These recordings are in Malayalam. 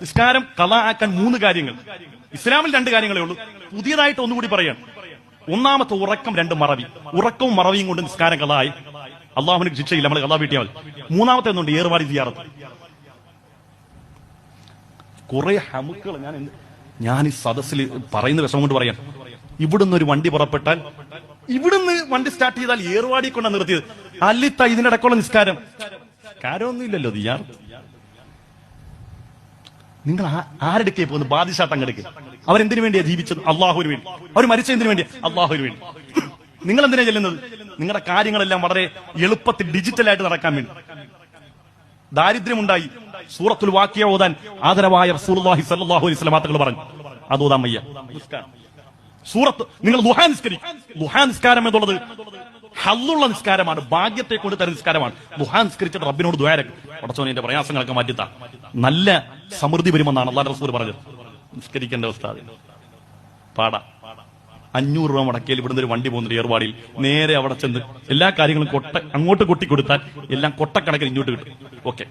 നിസ്കാരം കള ആക്കാൻ മൂന്ന് കാര്യങ്ങൾ. ഇസ്ലാമിൽ രണ്ട് കാര്യങ്ങളേ ഉള്ളൂ. പുതിയതായിട്ട് ഒന്നുകൂടി പറയാം. ഒന്നാമത്തെ ഉറക്കം രണ്ട് മറവി. ഉറക്കവും മറവിയും കൊണ്ട് നിസ്കാരം കളായി അള്ളാഹുവിന് ശിക്ഷയില്ല നമ്മൾ കഥ വീട്ടിയാൽ മതി. മൂന്നാമത്തെ ഒന്നുണ്ട് ഏറുവാടി ചെയ്യാറത്ത് കുറെ ഹമുക്കൾ ഞാൻ ഞാൻ ഈ സദസ്സിൽ പറയുന്ന വിഷമം കൊണ്ട് പറയാം. ഇവിടുന്ന് ഒരു വണ്ടി പുറപ്പെട്ടാൽ ഇവിടുന്ന് വണ്ടി സ്റ്റാർട്ട് ചെയ്താൽ ഏറുവാടി കൊണ്ടാണ് നിർത്തിയത്. അല്ലിത്ത ഇതിനിടക്കുള്ള നിസ്കാരം. കാര്യമൊന്നുമില്ലല്ലോ ദിയാർ നിങ്ങൾ ആരെടുക്കേ പോകുന്നു? ബാദിഷാ തങ്ങെടുക്ക് അവരെന്തിനു വേണ്ടിയാ ജീവിച്ചത്? അള്ളാഹുവിന് വേണ്ടി. അവർ മരിച്ച എന്തിനു വേണ്ടി? അള്ളാഹുവിന് വേണ്ടി. നിങ്ങൾ എന്തിനാ ചെല്ലുന്നത്? നിങ്ങളുടെ കാര്യങ്ങളെല്ലാം വളരെ എളുപ്പത്തിൽ ഡിജിറ്റലായിട്ട് നടക്കാൻ വേണ്ടി. ദാരിദ്ര്യമുണ്ടായി. സൂറത്തുൽ വാക്യ ഓതാൻ ആദരവായ റസൂലുള്ളാഹി സ്വല്ലല്ലാഹു അലൈഹി വസല്ലം പറഞ്ഞു. അത് ഓതാൻ വയ്യ സൂറത്ത് നിങ്ങൾ ദുഹാ നിസ്കരിക്കും. നിസ്കാരം എന്നുള്ളത് ഹല്ലുള്ള നിസ്കാരമാണ് ഭാഗ്യത്തെ കൊണ്ട് തരുന്ന നിസ്കാരമാണ്. മുഹാൻ നിസ്കരിച്ചിട്ട് റബ്ബിനോട് ദ്വാരക്ക് പടച്ചോനെ പ്രയാസങ്ങളൊക്കെ മാറ്റിത്താ. നല്ല സമൃദ്ധി വരുമെന്നാണ് അള്ളാഹ് റസൂൽ പറഞ്ഞത്. നിസ്കരിക്കേണ്ട അവസ്ഥ പാട. അഞ്ഞൂറ് രൂപ മുടക്കിയാൽ ഇവിടുന്ന് ഒരു വണ്ടി പോകുന്നുണ്ട് ഏർവാടിയിൽ. നേരെ അവിടെ ചെന്ന് എല്ലാ കാര്യങ്ങളും കൊട്ട അങ്ങോട്ട് കൊട്ടി കൊടുത്താൽ എല്ലാം കൊട്ടക്കണക്കിന് ഇങ്ങോട്ട് കിട്ടും. ഓക്കെ.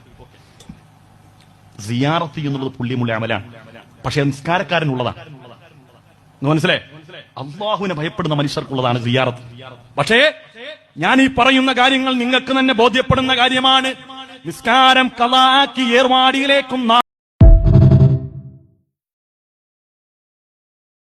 സിയാറത്തി എന്നുള്ളത് പുള്ളിമുള്ള അമലാണ്. പക്ഷെ നിസ്കാരക്കാരനുള്ളതാണ് മനസ്സിലെ അള്ളാഹുവിനെ ഭയപ്പെടുന്ന മനുഷ്യർക്കുള്ളതാണ് സിയാറത്ത്. പക്ഷേ ഞാൻ ഈ പറയുന്ന കാര്യങ്ങൾ നിങ്ങൾക്ക് തന്നെ ബോധ്യപ്പെടുന്ന കാര്യമാണ്. നിസ്കാരം കലാക്കി ഏർവാടിയിലേക്കും